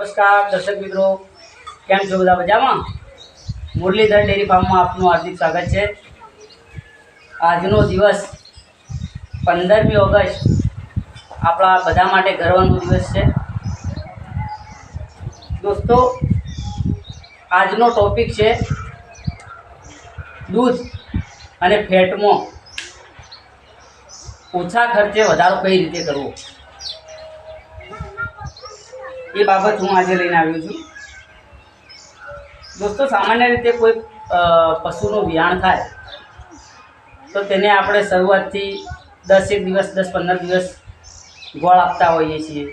નમસ્કાર, દર્શક મિત્રો. કેમ છો બધા મજામાં? મુરલીધર ડેરી ફાર્મમાં આપનું હાર્દિક સ્વાગત છે. આજનો દિવસ પંદરમી ઓગસ્ટ આપણા બધા માટે ગર્વનો દિવસ છે. દોસ્તો, આજનો ટોપિક છે દૂધ અને ફેટમાં ઓછા ખર્ચે વધારો કઈ રીતે કરવો? એ બાબત હું આજે લઈને આવ્યો છું. દોસ્તો, સામાન્ય રીતે કોઈ પશુનું વિયાણ થાય, તો તેને આપણે શરૂઆતથી દસ એક દિવસ, દસ પંદર દિવસ ગોળ આપતા હોઈએ છીએ.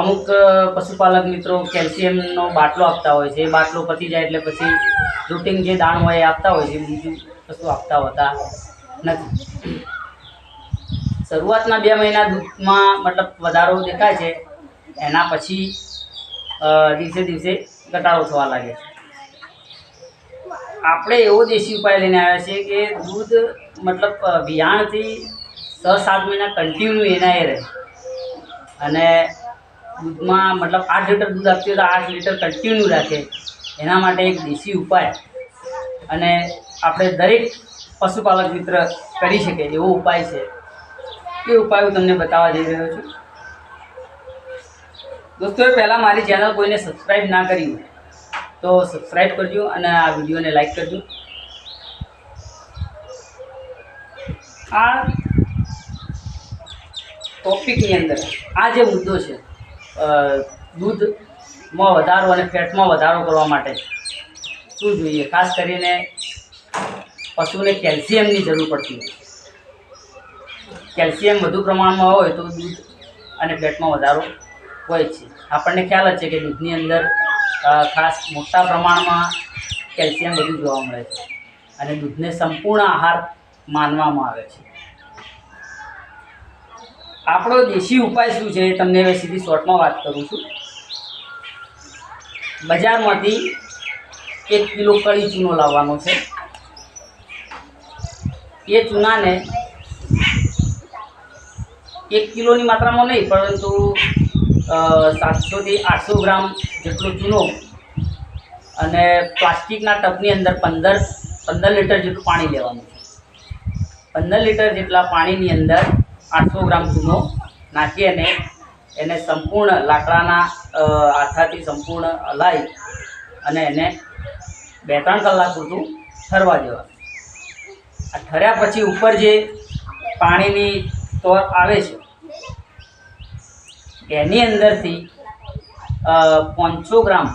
અમુક પશુપાલક મિત્રો કેલ્શિયમનો બાટલો આપતા હોય છે. એ બાટલો પતી જાય એટલે પછી રૂટિન જે દાણ હોય એ આપતા હોય છે. બીજું કશું આપતા હોતા નથી. શરૂઆતના બે મહિના દૂધમાં મતલબ વધારો દેખાય છે. એના પછી દિવસે દિવસે ઘટાડો થવા લાગે છે. આપણે એવો દેશી ઉપાય લઈને આવ્યા છીએ કે દૂધ, મતલબ વિયાણથી છ સાત મહિના કન્ટિન્યુ એના એ રહે. અને દૂધમાં, મતલબ, આઠ લીટર દૂધ આપતી હોય તો આઠ લીટર કન્ટિન્યુ રાખે. એના માટે એક દેશી ઉપાય. અને આપણે દરેક પશુપાલક મિત્ર કરી શકે એવો ઉપાય છે. એ ઉપાય હું તમને બતાવવા જઈ રહ્યો છું. દોસ્તો પહેલાં મારી ચેનલ કોઈને સબસ્ક્રાઈબ ના કરી હોય, તો સબસ્ક્રાઈબ કરજો અને આ વિડીયોને લાઈક કરજો. આ ટોપિકની અંદર, આ જે મુદ્દો છે દૂધમાં વધારો અને ફેટમાં વધારો કરવા માટે શું જોઈએ? ખાસ કરીને પશુને કેલ્શિયમની જરૂર પડતી હોય. કેલ્શિયમ વધુ પ્રમાણમાં હોય તો દૂધ અને ફેટમાં વધારો હોય છે. આપણને ખ્યાલ જ છે કે દૂધની અંદર ખાસ મોટા પ્રમાણમાં કેલ્શિયમ બધું જોવા મળે છે. અને દૂધને સંપૂર્ણ આહાર માનવામાં આવે છે. આપણો દેશી ઉપાય શું છે એ તમને હવે સીધી શોર્ટમાં વાત કરું છું. બજારમાંથી એક કિલો કળી ચૂનો લાવવાનો છે. એ ચૂનાને એક કિલોની માત્રામાં નહીં, પરંતુ સાતસોથી આઠસો ગ્રામ જેટલો ચૂનો અને પ્લાસ્ટિકના ટબની અંદર પંદર પંદર લીટર જેટલું પાણી લેવાનું છે. પંદર લીટર જેટલા પાણીની અંદર આઠસો ગ્રામ ચૂનો નાખી અને એને સંપૂર્ણ લાકડાના આથાથી સંપૂર્ણ હલાવી અને એને બે ત્રણ કલાક પૂરતું ઠરવા દેવાનું. આ ઠર્યા પછી ઉપર જે પાણીની તોર આવે છે એની અંદરથી પાંચસો ગ્રામ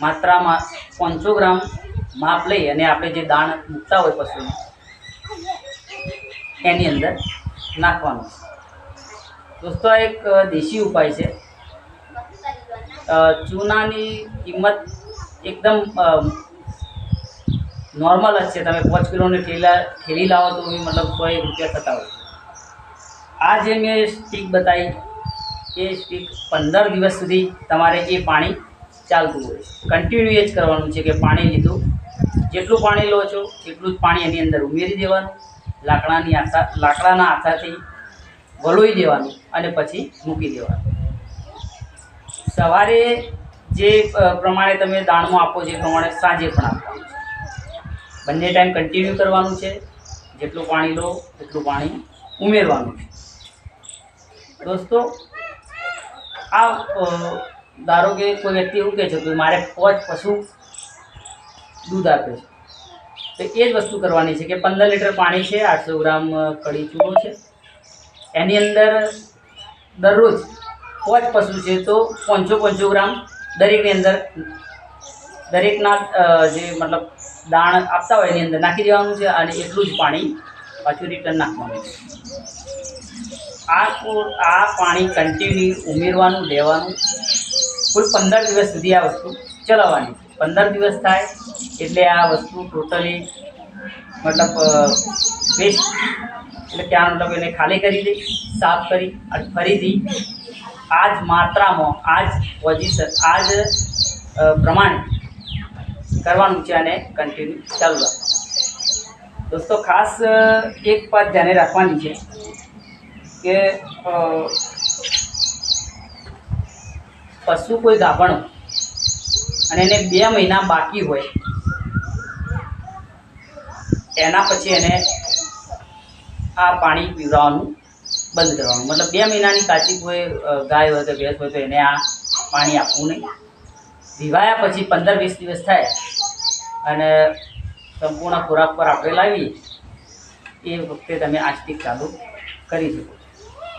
માત્રામાં પાંચસો ગ્રામ માપ લઈ અને આપણે જે દાણ મૂકતા હોય પશુને, એની અંદર નાખવાનું દોસ્તો, આ એક દેશી ઉપાય છે. ચૂનાની કિંમત એકદમ નોર્મલ જ છે. તમે પાંચ કિલોની ઠેલા, ઠેલી લાવો તો મતલબ સો રૂપિયા થતા હોય આ જે મેં સ્ટીક બતાવી એ પંદર દિવસ સુધી તમારે એ પાણી ચાલતું હોય કન્ટિન્યુ એ જ કરવાનું છે કે પાણી લીધું, જેટલું પાણી લો છો એટલું જ પાણી એની અંદર ઉમેરી દેવાનું, લાકડાની આથા લાકડાના આથાથી વલોઈ દેવાનું અને પછી મૂકી દેવાનું. સવારે જે પ્રમાણે તમે દાણમાં આપો છો એ પ્રમાણે સાંજે પણ આપવાનું છે. બંને ટાઈમ કન્ટિન્યુ કરવાનું છે. જેટલું પાણી લો એટલું પાણી ઉમેરવાનું છે. દોસ્તો આ ધારો કે કોઈ વ્યક્તિ એવું કહે છે કે મારે પાંચ પશુ દૂધ આપે છે. તો એ જ વસ્તુ કરવાની છે કે પંદર લીટર પાણી છે, આઠસો ગ્રામ કડી ચૂનો છે. એની અંદર દરરોજ પાંચ પશુ છે તો પાંચસો પાંચસો ગ્રામ દરેકની અંદર, દરેકના જે મતલબ દાણ આપતા હોય એની અંદર નાખી દેવાનું છે અને એટલું જ પાણી પાછું રિટર્ન નાખવાનું છે. આ આ પાણી કન્ટિન્યુ ઉમેરવાનું, લેવાનું. કુલ પંદર દિવસ સુધી આ વસ્તુ ચલાવવાની. પંદર દિવસ થાય એટલે આ વસ્તુ ટોટલી મતલબ વેસ્ટ એટલે ત્યાં મતલબ એને ખાલી કરી દઈ, સાફ કરી અને ફરીથી આ જ માત્રામાં આ જ પોઝિશન આ જ પ્રમાણે કરવાનું છે અને કન્ટિન્યુ ચાલુ રાખવાનું. દોસ્તો, ખાસ એક વાત ધ્યાને રાખવાની છે. કે પશુ કોઈ ગાભણ અને એને બે મહિના બાકી હોય, એના પછી એને આ પાણી પીવડાવવાનું બંધ કરવાનું. મતલબ બે મહિનાની કાચી કોઈ ગાય હોય કે ભેંસ હોય તો એને આ પાણી આપવું નહીં. પીવાયા પછી પંદર વીસ દિવસ થાય અને સંપૂર્ણ ખોરાક પર આપણે લાવીએ, એ વખતે તમે આજથી ચાલુ કરી શકો.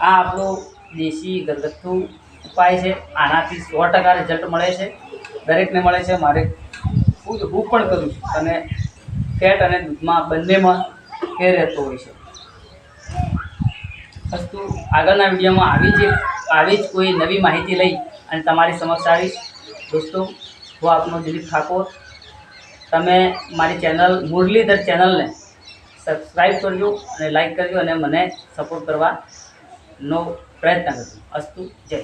આ આપણો દેશી ઘરગથ્થુ ઉપાય છે. આનાથી સો ટકા રિઝલ્ટ મળે છે. દરેકને મળે છે. મારે ખુદ હું પણ કરું છું. અને ફેટ અને દૂધમાં બંનેમાં ફેર રહેતો હોય છે. વસ્તુ આગળના વિડીયોમાં આવી જ આવી જ કોઈ નવી માહિતી લઈ અને તમારી સમક્ષ આવીશ. દોસ્તો, હું આપનો દિલીપ ઠાકોર. તમે મારી ચેનલ મુરલીધર ચેનલને સબસ્ક્રાઈબ કરજો અને લાઈક કરજો અને મને સપોર્ટ કરવાનો પ્રયત્ન કરશું અસ્તુ જય.